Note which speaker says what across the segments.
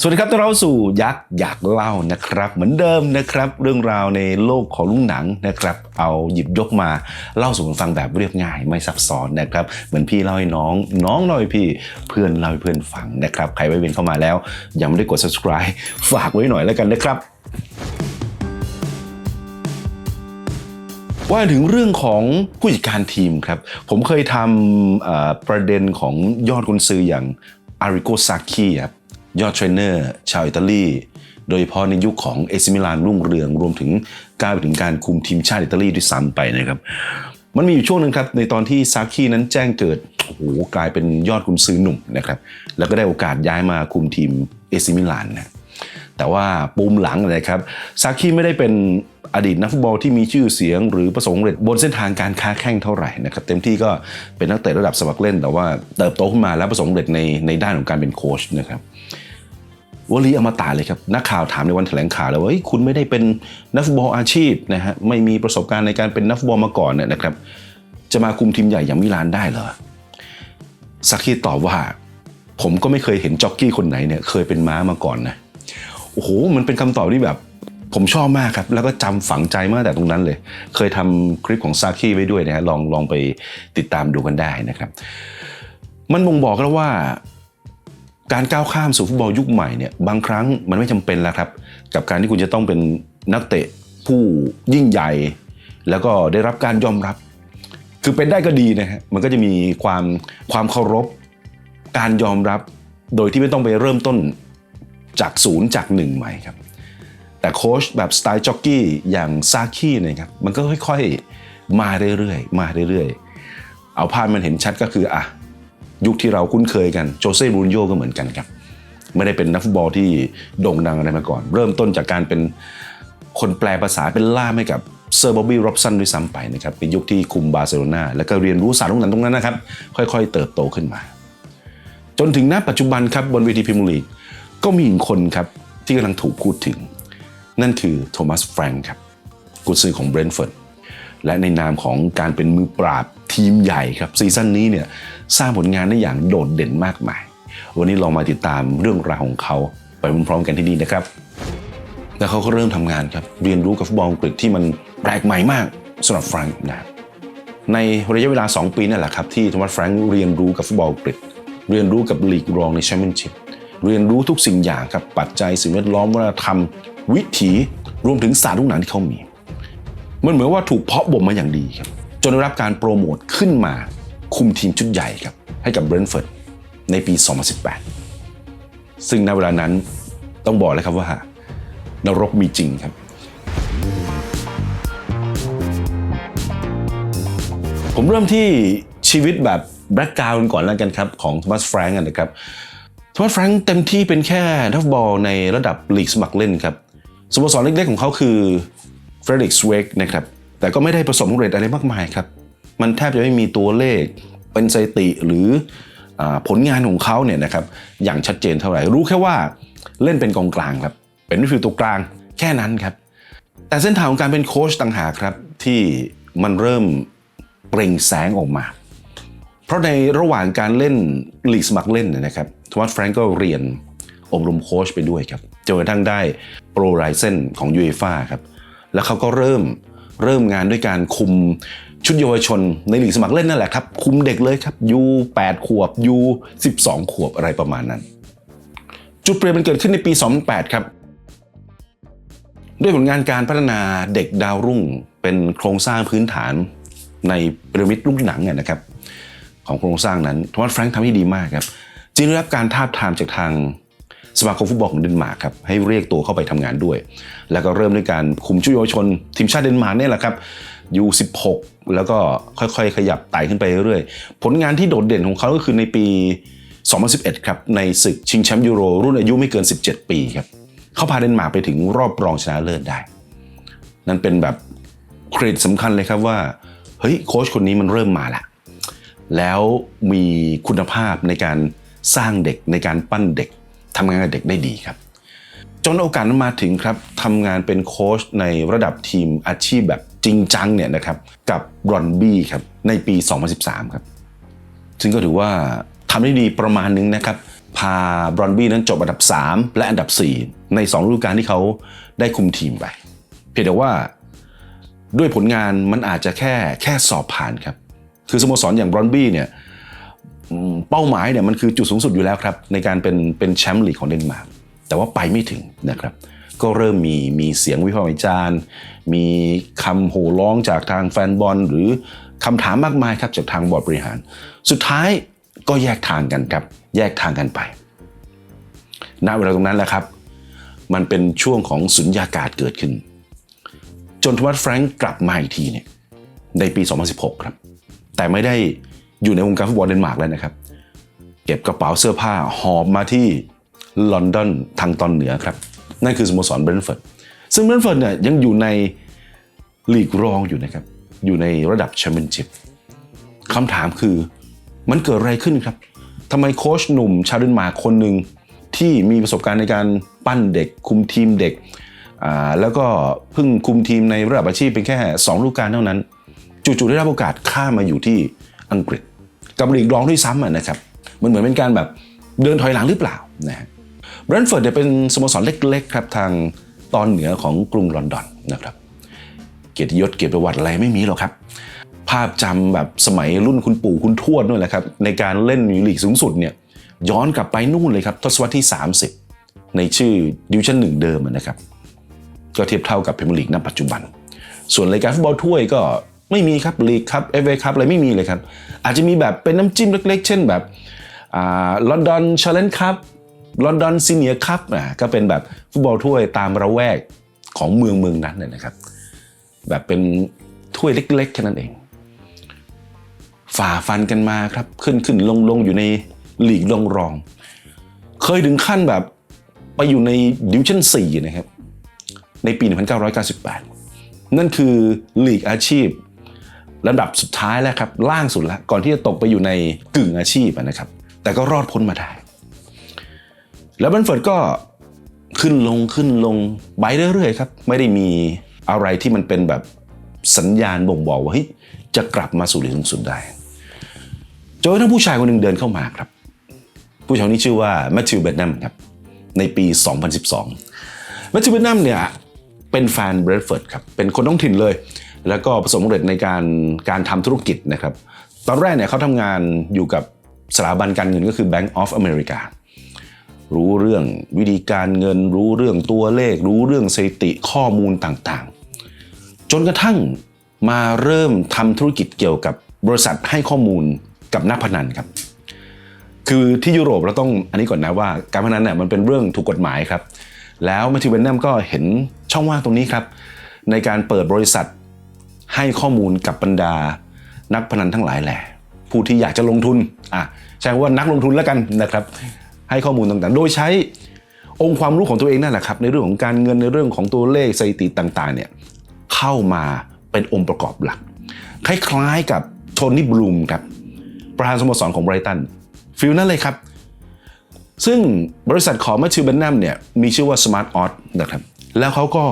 Speaker 1: สวัสดีครับต้อนรับสู่ยักษ์อยากเล่านะครับ เหมือนเดิมนะครับ เรื่องราวในโลกของลุงหนังนะครับ เอาหยิบยกมาเล่าสู่กันฟังแบบเรียบง่ายไม่ซับซ้อนนะครับ เหมือนพี่เล่าให้น้อง น้องเล่าให้พี่เพื่อนเล่าให้เพื่อนฟังนะครับ ใครไว้เวียนเข้ามาแล้ว ยังไม่ได้กด subscribe ฝากไว้หน่อยแล้วกันนะครับว่าถึงเรื่องของผู้จัดการทีมครับ ผมเคยทำประเด็นของยอดกุนซืออย่างอาริโกซากิครับ ยอดเทรนเนอร์ชาวอิตาลี โดยเฉพาะในยุคของเอซิมิลานรุ่งเรือง รวมถึงก้าวไปถึงการคุมทีมชาติอิตาลีด้วยซ้ำไปนะครับ มันมีอยู่ช่วงหนึ่งครับ ในตอนที่ซากินั้นแจ้งเกิดโอ้โหกลายเป็นยอดกุนซือหนุ่มนะครับ แล้วก็ได้โอกาสย้ายมาคุมทีมเอซิมิลานนะแต่ว่าปูมหลังนะครับซากิไม่ได้เป็นอดีตนักฟุตบอลที่มีชื่อเสียงหรือประสบความสำเร็จบนเส้นทางการค้าแข่งเท่าไหร่นะครับเต็มที่ก็เป็นนักเตะระดับสมัครเล่น แต่ว่าเติบโตขึ้นมาแล้วประสบความสำเร็จในในด้านของการเป็นโค้ชนะครับ วลีอมตะเลยครับนักข่าวถามในวันแถลงข่าวเลยว่าคุณไม่ได้เป็นนักฟุตบอลอาชีพนะฮะไม่มีประสบการณ์ในการเป็นนักฟุตบอลมาก่อนเนี่ยนะครับ จะมาคุมทีมใหญ่อย่างมิลานได้เหรอซากิตอบว่า ผมก็ไม่เคยเห็นจ็อกกี้คนไหนเนี่ยเคยเป็นม้ามาก่อนนะโอ้โหมันเป็นคำตอบที่แบบผมชอบมากครับ แล้วก็จำฝังใจมากแต่ตรงนั้นเลย เคยทำคลิปของซากิไว้ด้วยนะฮะลองลองไปติดตามดูกันได้นะครับ มันบ่งบอกแล้วว่า การก้าวข้ามสู่ฟุตบอลยุคใหม่เนี่ยบางครั้งมันไม่จำเป็นแล้วครับ กับการที่คุณจะต้องเป็นนักเตะผู้ยิ่งใหญ่ แล้วก็ได้รับการยอมรับ คือเป็นได้ก็ดีนะฮะมันก็จะมีความความเคารพ การยอมรับ โดยที่ไม่ต้องไปเริ่มต้นจากศูนย์จากหนึ่งใหม่ครับ แต่โค้ชแบบสไตล์จ็อกกี้อย่างซาคีเนี่ยครับมันก็ค่อยๆมาเรื่อยๆมาเรื่อยๆ เอาภาพมันเห็นชัดก็คืออะ ยุคที่เราคุ้นเคยกันโจเซ่บูรินโญ่ก็เหมือนกันครับ ไม่ได้เป็นนักฟุตบอลที่โด่งดังอะไรมาก่อน เริ่มต้นจากการเป็นคนแปลภาษาเป็นล่ามให้กับเซอร์บอบบี้รอบสันด้วยซ้ำไปนะครับเป็นยุคที่คุมบาร์เซโลนาแล้วก็เรียนรู้ศาสตร์ลูกหนังตรงนั้นนะครับ ค่อยๆ เติบโตขึ้นมา จนถึงณปัจจุบันครับบนเวทีพรีเมียร์ลีกก็มีอีกคนครับที่กำลังถูกพูดถึง นั่นคือโทมัสแฟรงค์ครับกุนซือของเบรนท์ฟอร์ดและในนามของการเป็นมือปราบทีมใหญ่ครับซีซั่นนี้เนี่ย สร้างผลงานได้อย่างโดดเด่นมากมาย วันนี้ลองมาติดตามเรื่องราวของเขาไปพร้อมๆกันที่นี่นะครับ แล้วเขาก็เริ่มทำงานครับเรียนรู้กับฟุตบอลอังกฤษที่มันแปลกใหม่มากสำหรับแฟรงค์นะในระยะเวลา 2 ปีนั่นแหละครับที่โทมัสแฟรงค์เรียนรู้กับฟุตบอลอังกฤษเรียนรู้กับลีกรองในแชมเปี้ยนชิพเรียนรู้ทุกสิ่งอย่างครับปัจจัยสิ่งแวดล้อมวัฒนธรรม วิถีรวมถึงศาสตร์ลูกหนังที่เขามี มันเหมือนว่าถูกเพาะบ่มมาอย่างดีครับจนได้รับการโปรโมทขึ้นมา คุมทีมชุดใหญ่ครับให้กับเบรนท์ฟอร์ดในปี 2018 ซึ่งณเวลานั้นต้องบอกเลยครับว่านรกมีจริงครับ ผมเริ่มที่ชีวิตแบบแบล็กกราวน์ก่อนแล้วกันครับ ของโทมัสแฟรงก์นะครับโทมัสแฟรงก์เต็มที่เป็นแค่นักฟุตบอลในระดับลีกสมัครเล่นครับสโมสรเล็กๆของเขาคือเฟรดริกสเวกนะครับแต่ก็ไม่ได้ประสบความสำเร็จอะไรมากมายครับ มันแทบจะไม่มีตัวเลขเป็นสถิติหรืออผลงานของเขาเนี่ยนะครับอย่างชัดเจนเท่าไหร่ รู้แค่ว่าเล่นเป็นกองกลางครับเป็นมิฟิลตัวกลางแค่นั้นครับ แต่เส้นทางของการเป็นโค้ชต่างหากครับที่มันเริ่มเปล่งแสงออกมา เพราะในระหว่างการเล่นลีกสมัครเล่นนะครับทมัสแฟรงก์ก็เรียนอบรมโค้ชไปด้วยครับจนกระทั่งได้โปรไรเซนของยูเอฟ่าครับแล้วเขาก็เริ่ม เริ่มงานด้วยการคุมชุดเยาวชนในหลีกสมัครเล่นนั่นแหละครับ คุมเด็กเลยครับยู8ขวบยู12 ขวบอะไรประมาณนั้น จุดเปลี่ยนมันเกิดขึ้นในปี 2008 ครับ ด้วยผลงานการพัฒนาเด็กดาวรุ่งเป็นโครงสร้างพื้นฐานในพีระมิดลูกหนังเนี่ยนะครับ ของโครงสร้างนั้นทมัสแฟรงค์ทำให้ดีมากครับ จึงได้รับการทาบทามจากทาง สมาคมฟุตบอลของเดนมาร์กครับให้เรียกตัวเข้าไปทำงานด้วย แล้วก็เริ่มด้วยการคุมชุดเยาวชนทีมชาติเดนมาร์กเนี่ยแหละครับยู16แล้วก็ค่อยๆ ขยับไต่ขึ้นไปเรื่อยๆ ผลงานที่โดดเด่นของเขาก็คือในปี 2011 ครับ ในศึกชิงแชมป์ยูโร รุ่นอายุไม่เกิน 17 ปีครับ เขาพาเดนมาร์กไปถึงรอบรองชนะเลิศได้ นั่นเป็นแบบเครดิตสำคัญเลยครับว่า เฮ้ย โค้ชคนนี้มันเริ่มมาละ แล้วมีคุณภาพในการสร้างเด็กในการปั้นเด็ก ทำงานกับเด็กได้ดีครับ จนโอกาสนั้นมาถึงครับทำงานเป็นโค้ชในระดับทีมอาชีพแบบจริงจังเนี่ยนะครับกับรอนบี้ครับในปี 2013 ครับ ซึ่งก็ถือว่าทำได้ดีประมาณนึงนะครับ พาบรอนบี้นั้นจบอันดับ 3 และอันดับ 4 ใน2ฤดูกาลที่เขาได้คุมทีมไป เพียงแต่ว่าด้วยผลงานมันอาจจะแค่แค่สอบผ่านครับ คือสโมสรอย่างบรอนบี้เนี่ย เป้าหมายเนี่ยมันคือจุดสูงสุดอยู่แล้วครับ ในการเป็นเป็นแชมป์ลีกของเดนมาร์กแต่ว่าไปไม่ถึงนะครับ ก็เริ่มมีมีเสียงวิพากษ์วิจารณ์ มีคำโห่ร้องจากทางแฟนบอล หรือคำถามมากมายครับจากทางบอร์ดบริหาร สุดท้ายก็แยกทางกันครับ แยกทางกันไปณเวลาตรงนั้นแหละครับ มันเป็นช่วงของสุญญากาศเกิดขึ้น จนทวัตแฟรงก์กลับมาอีกทีเนี่ยในปี 2016 ครับ แต่ไม่ได้ อยู่ในวงการฟุตบอลเดนมาร์กแล้วนะครับ เก็บกระเป๋าเสื้อผ้าหอบมาที่ลอนดอนทางตอนเหนือครับ นั่นคือสโมสรเบรนท์ฟอร์ดซึ่งเบรนท์ฟอร์ดเนี่ยยังอยู่ในลีกรองอยู่นะครับ อยู่ในระดับแชมเปี้ยนชิพคำถามคือมันเกิดอะไรขึ้นครับทำไมโค้ชหนุ่มชาวเดนมาร์กคนหนึ่งที่มีประสบการณ์ในการปั้นเด็ก คุมทีมเด็กอ่าแล้วก็เพิ่งคุมทีมในระดับอาชีพเป็นแค่2ฤดูกาลเท่านั้น จู่ๆได้รับโอกาสข้ามาอยู่ที่อังกฤษ กับลีกรองด้วยซ้ำนะครับมันเหมือนเป็นการแบบเดินถอยหลังหรือเปล่านะฮะแบรนท์ฟอร์ดเนี่ยเป็นสโมสรเล็กๆครับทางตอนเหนือของกรุงลอนดอนนะครับเกียรติยศเกียรติประวัติอะไรไม่มีหรอกครับ ภาพจำแบบสมัยรุ่นคุณปู่คุณทวดนู่นแหละครับในการเล่นลีกสูงสุดเนี่ยย้อนกลับไปนู่นเลยครับทศวรรษที่ 30 ในชื่อดิวชั่นหนึ่งเดิมนะครับก็เทียบเท่ากับพรีเมียร์ลีกณปัจจุบัน ส่วนรายการฟุตบอลถ้วยก็ ไม่มีครับลีกครับเอฟเอคัพอะไรไม่มีเลยครับ อาจจะมีแบบเป็นน้ำจิ้มเล็ก ๆ เช่นแบบลอนดอนชาเลนจ์คัพลอนดอนซีเนียคัพอะก็เป็นแบบฟุตบอลถ้วยตามระแวกของเมืองเมืองนั้นนะครับ แบบเป็นถ้วยเล็กๆแค่นั้นเอง ฝ่าฟันกันมาครับขึ้นขึ้นลงลงอยู่ในลีกรองรอง เคยถึงขั้นแบบไปอยู่ในดิวชั่น4นะครับ ในปี 1998 นั่นคือลีกอาชีพ ลำดับสุดท้ายแล้วครับล่างสุดแล้วก่อนที่จะตกไปอยู่ในกึ่งอาชีพนะครับ แต่ก็รอดพ้นมาได้ แล้วบันเฟิร์ดก็ขึ้นลงขึ้นลงไปเรื่อยๆครับ ไม่ได้มีอะไรที่มันเป็นแบบสัญญาณบ่งบอกว่าเฮ้ยจะกลับมาสู่ลีกสูงสุดได้จนกระทั่งผู้ชายคนหนึ่งเดินเข้ามาครับ ผู้ชายคนนี้ชื่อว่าแมทธิวเบดนัมครับในปี 2012แมทธิวเบดนัมเนี่ยเป็นแฟนเบรดเฟิร์ดครับเป็นคนท้องถิ่นเลย แล้วก็ประสบความสำเร็จในการการทำธุรกิจนะครับ ตอนแรกเนี่ยเขาทำงานอยู่กับสถาบันการเงินก็คือ Bank of America รู้เรื่องวิธีการเงิน รู้เรื่องตัวเลข รู้เรื่องสถิติข้อมูลต่างๆ จนกระทั่งมาเริ่มทำธุรกิจเกี่ยวกับบริษัทให้ข้อมูลกับนักพนันครับ คือที่ยุโรปเราต้องอันนี้ก่อนนะว่า การพนันเนี่ยมันเป็นเรื่องถูกกฎหมายครับ แล้วแมทธิวเวนนัมก็เห็นช่องว่างตรงนี้ครับ ในการเปิดบริษัท ให้ข้อมูลกับบรรดา นักพนันทั้งหลายแหละ ผู้ที่อยากจะลงทุนอะใช้ว่านักลงทุนแล้วกันนะครับ ให้ข้อมูลต่างๆ โดยใช้องค์ความรู้ของตัวเองนั่นแหละครับในเรื่องของการเงินในเรื่องของตัวเลขสถิติต่างๆเนี่ยเข้ามาเป็นองค์ประกอบหลัก คล้ายๆกับโทนี่บลูมครับประธานสโมสรของไบรตันฟิลนั่นเลยครับ ซึ่งบริษัทของแมทธิวเบนนัมเนี่ยมีชื่อว่า Smart o t นะครับแล้วเขาก็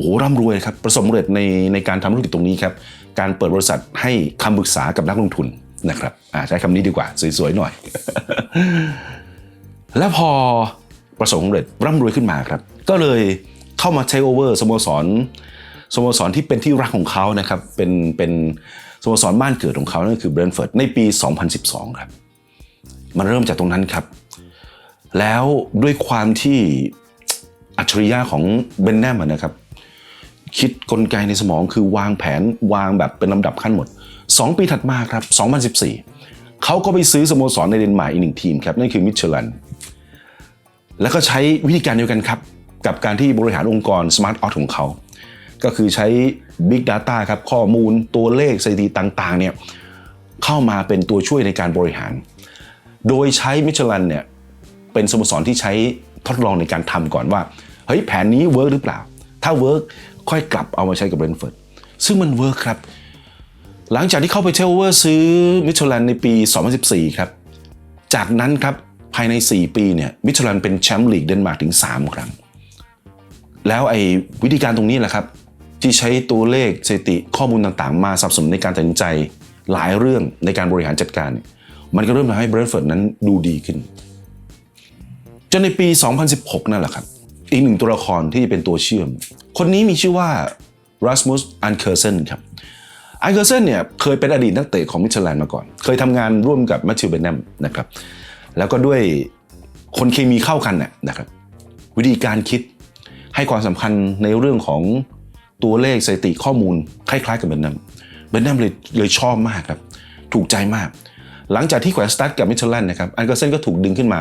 Speaker 1: โอ้โหร่ำรวยครับประสบความสำเร็จในในการทำธุรกิจตรงนี้ครับการเปิดบริษัทให้คำปรึกษากับนักลงทุนนะครับใช้คำนี้ดีกว่าสวยๆหน่อย แล้วพอประสบความสำเร็จร่ำรวยขึ้นมาครับ ก็เลยเข้ามาเทคโอเวอร์สโมสรสโมสรที่เป็นที่รักของเขานะครับเป็นเป็นสโมสรบ้านเกิดของเขานั่นคือเบรนท์ฟอร์ดในปี 2012 ครับ มันเริ่มจากตรงนั้นครับ แล้วด้วยความที่อัจฉริยะของเบนแนมอะนะครับ คิดกลไกในสมองคือวางแผนวางแบบเป็นลำดับขั้นหมด 2 ปีถัดมาครับ 2014 เขาก็ไปซื้อสโมสรในเดนมาร์กอีกหนึ่งทีมครับ นั่นคือมิชลัน แล้วก็ใช้วิธีการเดียวกันครับ กับการที่บริหารองค์กร Smart o u t ของเขา ก็คือใช้ Big Data ครับข้อมูลตัวเลขสถิติต่างๆเนี่ยเข้ามาเป็นตัวช่วยในการบริหาร โดยใช้มิชลันเนี่ยเป็นสโมสรที่ใช้ทดลองในการทำก่อนว่าเฮ้ยแผนนี้เวิร์กหรือเปล่า ถ้าเวิร์ก ค่อยกลับเอามาใช้กับเบรนท์ฟอร์ดซึ่งมันเวิร์กครับ หลังจากที่เข้าไปเทลเวอร์ซื้อมิชลันในปี 2014 ครับ จากนั้นครับภายใน 4 ปีเนี่ยมิชลันเป็นแชมป์ลีกเดนมาร์กถึง 3 ครั้ง แล้วไอ้วิธีการตรงนี้แหละครับ ที่ใช้ตัวเลขสถิติข้อมูลต่างๆ มาสับสนในการตัดสินใจหลายเรื่องในการบริหารจัดการ มันก็เริ่มทำให้เบรนท์ฟอร์ดนั้นดูดีขึ้นจนในปี 2016 นั่นแหละครับ อีกหนึ่งตัวละครที่เป็นตัวเชื่อม คนนี้มีชื่อว่ารัสมุสอันเคอร์เซนครับอันเคอร์เซนเนี่ยเคยเป็นอดีตนักเตะของมิชแลนด์มาก่อน เคยทำงานร่วมกับแมทธิวเบนแนมนะครับ แล้วก็ด้วยคนเคมีเข้ากันน่ะนะครับ วิธีการคิดให้ความสำคัญในเรื่องของตัวเลขสถิติข้อมูลคล้ายๆกับเบนแนมเบนแนมเลยเลยชอบมากครับ ถูกใจมาก หลังจากที่แขวนสตาร์ทกับมิชแลนนะครับอันเกอร์เซนก็ถูกดึงขึ้นมา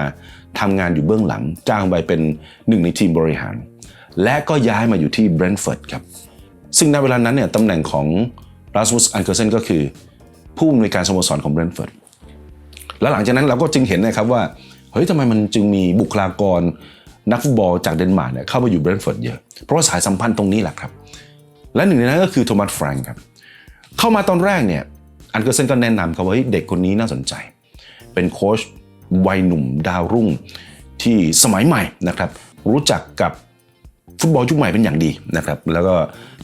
Speaker 1: ทำงานอยู่เบื้องหลังจ้างไปเป็นหนึ่งในทีมบริหาร และก็ย้ายมาอยู่ที่เบรนท์ฟอร์ดครับซึ่งในเวลานั้นเนี่ยตำแหน่งของรัสมุสอันเกอร์เซนก็คือ ผู้อำนวยการสโมสรของเบรนท์ฟอร์ดแล้วหลังจากนั้นเราก็จึงเห็นนะครับว่าเฮ้ยทำไมมันจึงมีบุคลากรนักฟุตบอลจากเดนมาร์กเนี่ยเข้ามาอยู่เบรนท์ฟอร์ดเยอะเพราะว่าสายสัมพันธ์ตรงนี้แหละครับและหนึ่งในนั้นก็คือโทมัสแฟรงค์ครับเข้ามาตอนแรกเนี่ย อันเกอร์เซนก็แนะนำเขาว่าเฮ้เด็กคนนี้น่าสนใจ เป็นโค้ชวัยหนุ่มดาวรุ่งที่สมัยใหม่นะครับรู้จักกับฟุตบอลยุคใหม่เป็นอย่างดีนะครับแล้วก็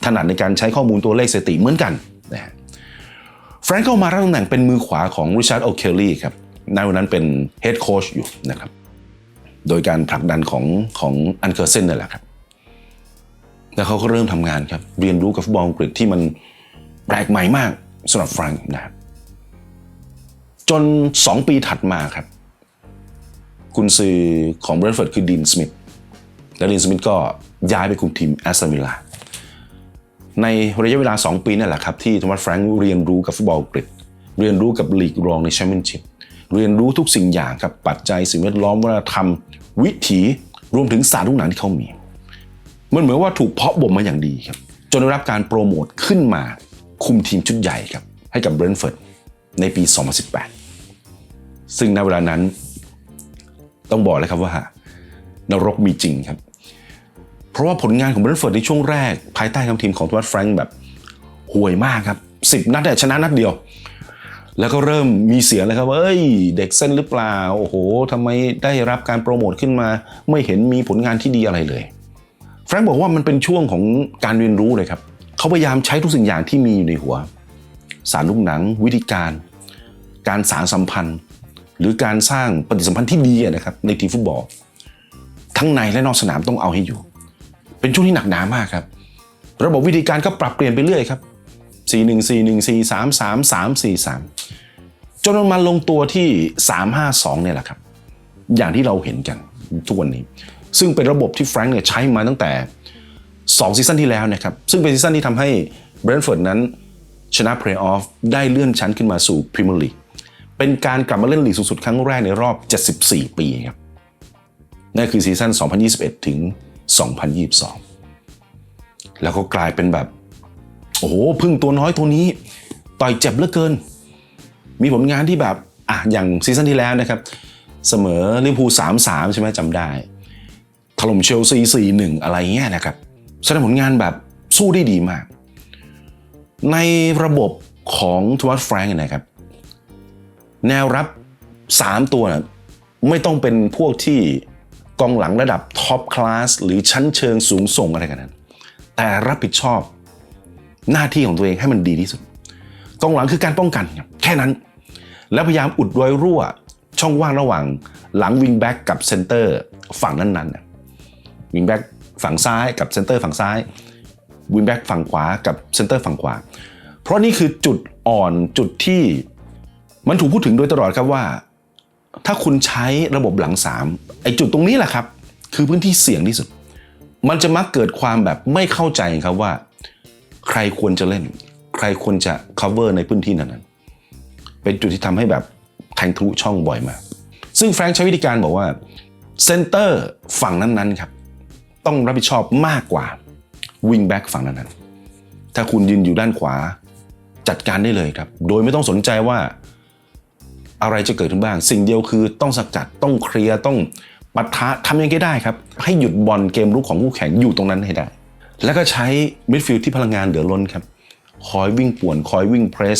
Speaker 1: ถนัดในการใช้ข้อมูลตัวเลขสถิติเหมือนกันนะฮะแฟรงก์เข้ามารับตำแหน่งเป็นมือขวาของริชาร์ดโอเคลลี่ครับในวันนั้นเป็นเฮดโค้ชอยู่นะครับโดยการผลักดันของของอันเคอร์เซนนั่แหละครับแล้วเขาก็เริ่มทำงานครับเรียนรู้กับฟุตบอลอังกฤษที่มันแปลกใหม่มาก สำหรับแฟรงก์นะครับจน 2 ปีถัดมาครับกุนซือของเบรนฟอร์ดคือดีนสมิธและดีนสมิธก็ย้ายไปคุมทีมแอสตันวิลลาในระยะเวลา 2 ปีนั่นแหละครับที่โทมัสแฟรงค์เรียนรู้กับฟุตบอลอังกฤษ เรียนรู้กับลีกรองในแชมเปี้ยนชิพเรียนรู้ทุกสิ่งอย่างครับปัจจัยสิ่งแวดล้อมวัฒนธรรม วิถีรวมถึงศาสตร์ทุกอย่างที่เขามีมันเหมือนว่าถูกเพาะบ่มมาอย่างดีครับจนได้รับการโปรโมทขึ้นมา คุมทีมชุดใหญ่ครับให้กับเบรนท์ฟอร์ดในปี 2018 ซึ่งในเวลานั้นต้องบอกเลยครับว่านรกมีจริงครับ เพราะว่าผลงานของเบรนท์ฟอร์ดในช่วงแรก ภายใต้คำทีมของทวัตแฟรงค์แบบห่วยมากครับ 10 นัดแต่ชนะนัดเดียว แล้วก็เริ่มมีเสียงเลยครับว่าเอ้ย เด็กเส้นหรือเปล่า โอ้โหทำไมได้รับการโปรโมทขึ้นมา ไม่เห็นมีผลงานที่ดีอะไรเลย แฟรงค์บอกว่ามันเป็นช่วงของการเรียนรู้เลยครับ เขาพยายามใช้ทุกสิ่งอย่างที่มีอยู่ในหัว สารลูกหนัง วิธีการ การสารสัมพันธ์ หรือการสร้างปฏิสัมพันธ์ที่ดีนะครับในทีมฟุตบอล ทั้งในและนอกสนามต้องเอาให้อยู่ เป็นช่วงที่หนักหนามากครับ ระบบวิธีการก็ปรับเปลี่ยนไปเรื่อยครับ 4 1 4 1 4 3 3 3 4 3 จนมันมาลงตัวที่ 3 5 2เนี่ยแหละครับ อย่างที่เราเห็นกันทุกวันนี้ ซึ่งเป็นระบบที่แฟรงค์เนี่ยใช้มาตั้งแต่ 2ซีซั่นที่แล้วนะครับซึ่งเป็นซีซั่นที่ทำให้เบรนท์ฟอร์ดนั้น ชนะเพลย์ออฟได้เลื่อนชั้นขึ้นมาสู่พรีเมียร์ลีกเป็นการกลับมาเล่นลีกสูงสุดครั้งแรกในรอบ 74 ปีครับนั่นคือซีซั่น 2021 ถึง 2022 แล้วก็กลายเป็นแบบ โอ้โหพึ่งตัวน้อยตัวนี้ ต่อยเจ็บเหลือเกิน มีผลงานที่แบบอะอย่างซีซั่นที่แล้วนะครับ เสมอลิเวอร์พูล3-3 ใช่ไหมจำได้ถล่มเชลซี4-1 อะไรเงี้ยนะครับ แสดงผลงานแบบสู้ได้ดีมาก ในระบบของทวัตแฟรงค์นะครับ แนวรับ 3 ตัวนะไม่ต้องเป็นพวกที่กองหลังระดับท็อปคลาสหรือชั้นเชิงสูงส่งอะไรกันนั้น แต่รับผิดชอบหน้าที่ของตัวเองให้มันดีที่สุด กองหลังคือการป้องกันครับแค่นั้น แล้วพยายามอุดรอยรั่ว ช่องว่างระหว่างหลังวิงแบ็กกับเซนเตอร์ฝั่งนั้นๆนะวิงแบ็ก ฝั่งซ้ายกับเซนเตอร์ฝั่งซ้ายวิงแบ็กฝั่งขวากับเซนเตอร์ฝั่งขวา เพราะนี่คือจุดอ่อนจุดที่มันถูกพูดถึงโดยตลอดครับว่า ถ้าคุณใช้ระบบหลังสามไอ้จุดตรงนี้แหละครับ คือพื้นที่เสี่ยงที่สุด มันจะมักเกิดความแบบไม่เข้าใจครับว่า ใครควรจะเล่น ใครควรจะ cover ในพื้นที่นั้นๆเป็นจุดที่ทำให้แบบแทงทะลุช่องบ่อยมากซึ่งแฟรงค์ใช้วิธีการบอกว่าเซนเตอร์ฝั่งนั้นๆครับ ต้องรับผิดชอบมากกว่าวิงแบ็กฝั่งนั้นถ้าคุณยืนอยู่ด้านขวาจัดการได้เลยครับ โดยไม่ต้องสนใจว่าอะไรจะเกิดขึ้นบ้าง สิ่งเดียวคือต้องสกัดต้องเคลียร์ต้องปะทะทำยังไงได้ครับ ให้หยุดบอลเกมรุกของคู่แข่งอยู่ตรงนั้นให้ได้ แล้วก็ใช้มิดฟิลด์ที่พลังงานเหลือล้นครับ คอยวิ่งป่วน คอยวิ่งเพรส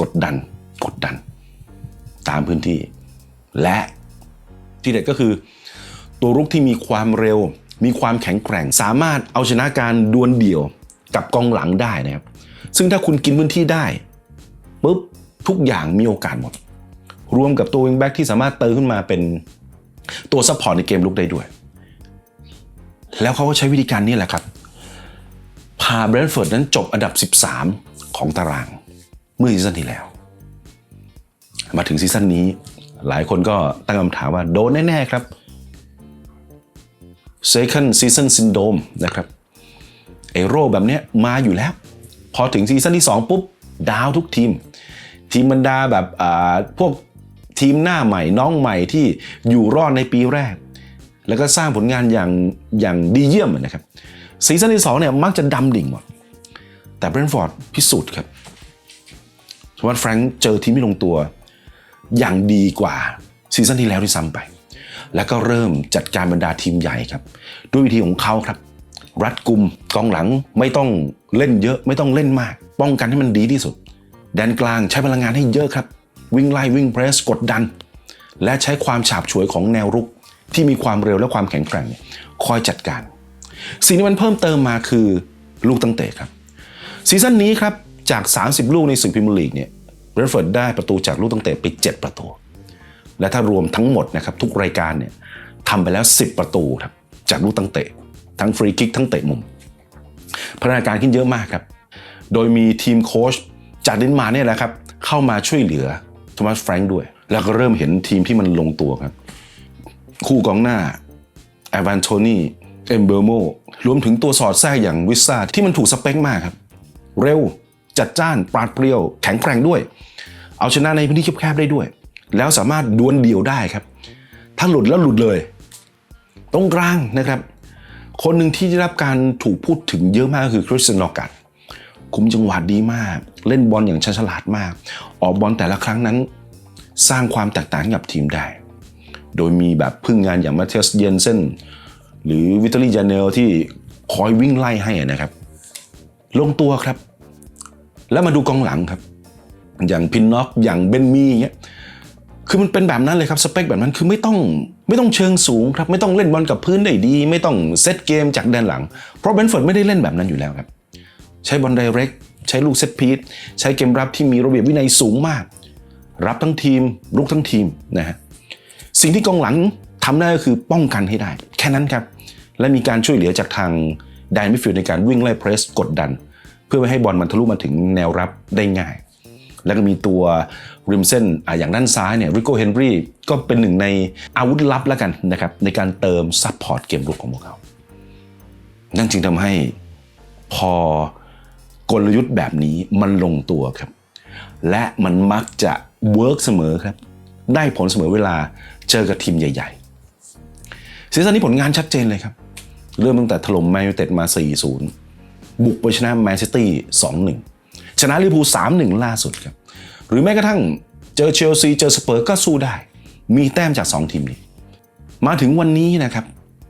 Speaker 1: กดดัน กดดัน ตามพื้นที่ และที่เด็ดก็คือ ตัวรุกที่มีความเร็ว มีความแข็งแกร่ง สามารถเอาชนะการดวลเดี่ยวกับกองหลังได้นะครับ ซึ่งถ้าคุณกินพื้นที่ได้ปุ๊บทุกอย่างมีโอกาสหมด รวมกับตัววิงแบ็กที่สามารถเติมขึ้นมาเป็นตัวซัพพอร์ตในเกมลุกได้ด้วย แล้วเขาก็ใช้วิธีการนี้แหละครับ พาเบรนท์ฟอร์ดนั้นจบอันดับ 13 ของตารางเมื่อซีซั่นที่แล้ว มาถึงซีซั่นนี้หลายคนก็ตั้งคำถามว่าโดนแน่ ๆ ครับ second season syndrome นะครับไอโรคแบบเนี้ยมาอยู่แล้ว พอถึงซีซั่นที่ 2 ปุ๊บ ดาวทุกทีม ทีมบรรดาแบบพวกทีมหน้าใหม่น้องใหม่ที่อยู่รอดในปีแรก แล้วก็สร้างผลงานอย่างอย่างดีเยี่ยมนะครับซีซั่นที่2เนี่ยมักจะดำดิ่งหมด แต่เบรนฟอร์ดพิสูจน์ครับว่าแฟรงค์เจอทีมที่ลงตัวอย่างดีกว่าซีซั่นที่แล้วที่ซ้ำไป แล้วก็เริ่มจัดการบรรดาทีมใหญ่ครับ ด้วยวิธีของเขาครับ รัดกุมกองหลังไม่ต้องเล่นเยอะไม่ต้องเล่นมาก ป้องกันให้มันดีที่สุด แดนกลางใช้พลังงานให้เยอะครับ วิ่งไล่วิ่งเพรสกดดัน และใช้ความฉาบฉวยของแนวรุกที่มีความเร็วและความแข็งแกร่งเนี่ยคอยจัดการ สิ่งที่มันเพิ่มเติมมาคือลูกตั้งเตะครับซีซั่นนี้ครับจาก 30 ลูกในศึกพรีเมียร์ลีกเนี่ยเรนท์ฟอร์ดได้ประตูจากลูกตั้งเตะไป 7 ประตู และถ้ารวมทั้งหมดนะครับทุกรายการเนี่ยทำไปแล้ว 10 ประตูครับจากลูกตั้งเตะ ทั้งฟรีคิกทั้งเตะมุมพัฒนาการขึ้นเยอะมากครับ โดยมีทีมโค้ชจากเดนมาร์กเนี่ยแหละครับเข้ามาช่วยเหลือโทมัสแฟรงค์ด้วย แล้วก็เริ่มเห็นทีมที่มันลงตัวครับ คู่กองหน้าแอวานโทนีเอมเบอร์โมรวมถึงตัวสอดแทรกอย่างวิซ่าที่มันถูกสเปคมากครับ เร็วจัดจ้านปราดเปรียว แข็งแกร่งด้วย เอาชนะในพื้นที่แคบๆได้ด้วย แล้วสามารถดวลเดี่ยวได้ครับ ถ้าหลุดแล้วหลุดเลย ตรงกลางนะครับ คนหนึ่งที่ได้รับการถูกพูดถึงเยอะมากก็คือคริสเตียนลอกัดคุมจังหวะดีมาก เล่นบอลอย่างฉลาดมาก ออกบอลแต่ละครั้งนั้น สร้างความแตกต่างกับทีมได้ โดยมีแบบพึ่งงานอย่างมาเทสเยนเซนหรือวิตาลีจาเนลที่คอยวิ่งไล่ให้นะครับ ลงตัวครับ แล้วมาดูกองหลังครับ อย่างพินน็อกอย่างเบนมีอย่างเงี้ย คือมันเป็นแบบนั้นเลยครับสเปคแบบนั้นคือไม่ต้องไม่ต้องเชิงสูงครับไม่ต้องเล่นบอลกับพื้นได้ดี ไม่ต้องเซตเกมจากแดนหลัง เพราะเบนฟอร์ดไม่ได้เล่นแบบนั้นอยู่แล้วครับ ใช้บอลไดเรกใช้ลูกเซตพีทใช้เกมรับที่มีระเบียบวินัยสูงมาก รับทั้งทีมลุกทั้งทีมนะฮะสิ่งที่กองหลังทำได้ก็คือป้องกันให้ได้ แค่นั้นครับและมีการช่วยเหลือจากทางแดนมิฟิลด์ในการวิ่งไล่เพรสกดดัน เพื่อไม่ให้บอลมันทะลุมาถึงแนวรับได้ง่าย แล้วก็มีตัว ริมเส้นออย่างด้านซ้ายเนี่ยริโก้เฮนรี่ก็เป็นหนึ่งในอาวุธลับแล้วกันนะครับในการเติมซัพพอร์ตเกมรุกของพวกเขา นั่นจึงทำให้พอกลยุทธ์แบบนี้มันลงตัวครับ และมันมักจะเวิร์กเสมอครับ ได้ผลเสมอเวลาเจอกับทีมใหญ่ๆซีซั่นนี้ผลงานชัดเจนเลยครับ เริ่มตั้งแต่ถล่มแมนยูเต็ดมา 4-0 บุกไปชนะแมนซิตี้ 2-1 ชนะลิเวอร์พูล3-1 ล่าสุดครับ หรือแม้กระทั่งเจอเชลซีเจอสเปอร์ก็สู้ได้ มีแต้มจาก 2 ทีมนี้ มาถึงวันนี้นะครับ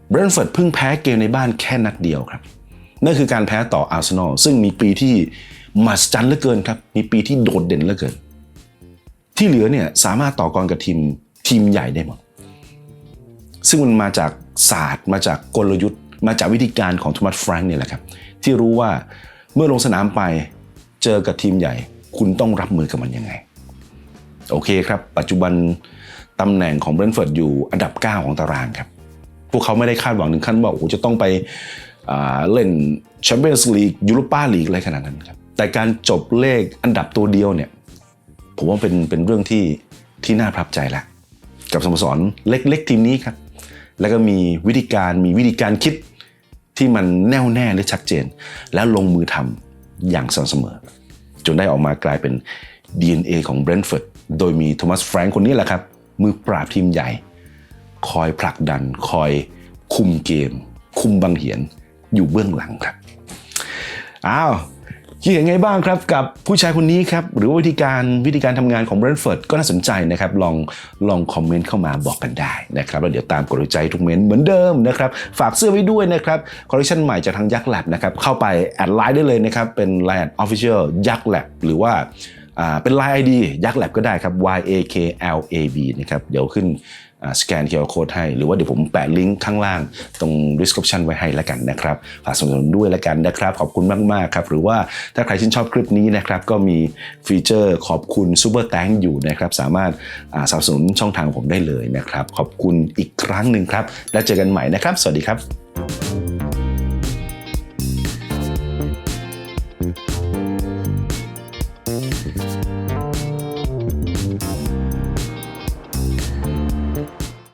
Speaker 1: เบรนท์ฟอร์ดเพิ่งแพ้เกมในบ้านแค่นัดเดียวครับ นั่นคือการแพ้ต่ออาร์เซนอลซึ่งมีปีที่มหัศจรรย์เหลือเกินครับ มีปีที่โดดเด่นเหลือเกิน ที่เหลือเนี่ยสามารถต่อกรกับทีมทีมใหญ่ได้หมด ซึ่งมันมาจากศาสตร์มาจากกลยุทธ์ มาจากวิธีการของโทมัสแฟรงค์เนี่ยแหละครับ ที่รู้ว่าเมื่อลงสนามไปเจอกับทีมใหญ่ คุณต้องรับมือกับมันยังไง โอเคครับ ปัจจุบันตำแหน่งของเบรนท์ฟอร์ดอยู่อันดับ 9 ของตารางครับ พวกเขาไม่ได้คาดหวังถึงขั้นว่าโอ้จะต้องไปเล่นแชมเปี้ยนส์ลีกยูโรปาลีกอะไรขนาดนั้นครับ แต่การจบเลขอันดับตัวเดียวเนี่ย ผมว่าเป็นเป็นเรื่องที่ที่น่าประทับใจแหละกับสโมสรเล็กๆทีมนี้ครับ แล้วก็มีวิธีการมีวิธีการคิดที่มันแน่วแน่และชัดเจน แล้วลงมือทำอย่างสม่ำเสมอ จนได้ออกมากลายเป็น DNA ของเบรนท์ฟอร์ดโดยมีโทมัสแฟรงค์คนนี้แหละครับ มือปราบทีมใหญ่ คอยผลักดัน คอยคุมเกม คุมบังเหียนอยู่เบื้องหลังครับอ้าว คิดเห็นไงบ้างครับกับผู้ชายคนนี้ครับหรือว่าวิธีการวิธีการทำงานของเบรนท์ฟอร์ดก็น่าสนใจนะครับลองลองคอมเมนต์เข้ามาบอกกันได้นะครับแล้วเดี๋ยวตามกดใจทุกเมนต์เหมือนเดิมนะครับฝากเสื้อไว้ด้วยนะครับคอลเลคชันใหม่จากทางยักษ์แลบนะครับเข้าไปแอดไลน์ได้เลยนะครับเป็นไลน์ Official ยักษ์แลบหรือว่าอ่าเป็นไลน์ ID ยักษ์แลบก็ได้ครับ Y A K L A B นะครับเดี๋ยวขึ้น สแกน QR Code ให้ หรือว่าเดี๋ยวผมแปะลิงก์ข้างล่างตรง description ไว้ให้แล้วกันนะครับฝากสนับสนุนด้วยแล้วกันนะครับ ขอบคุณมาก ๆ ครับ หรือว่าถ้าใครชื่นชอบคลิปนี้นะครับ ก็มีฟีเจอร์ขอบคุณ Super Thank อยู่นะครับ สามารถสนับสนุนช่องทางผมได้เลยนะครับ ขอบคุณอีกครั้งหนึ่งครับ แล้วเจอกันใหม่นะครับ สวัสดีครับ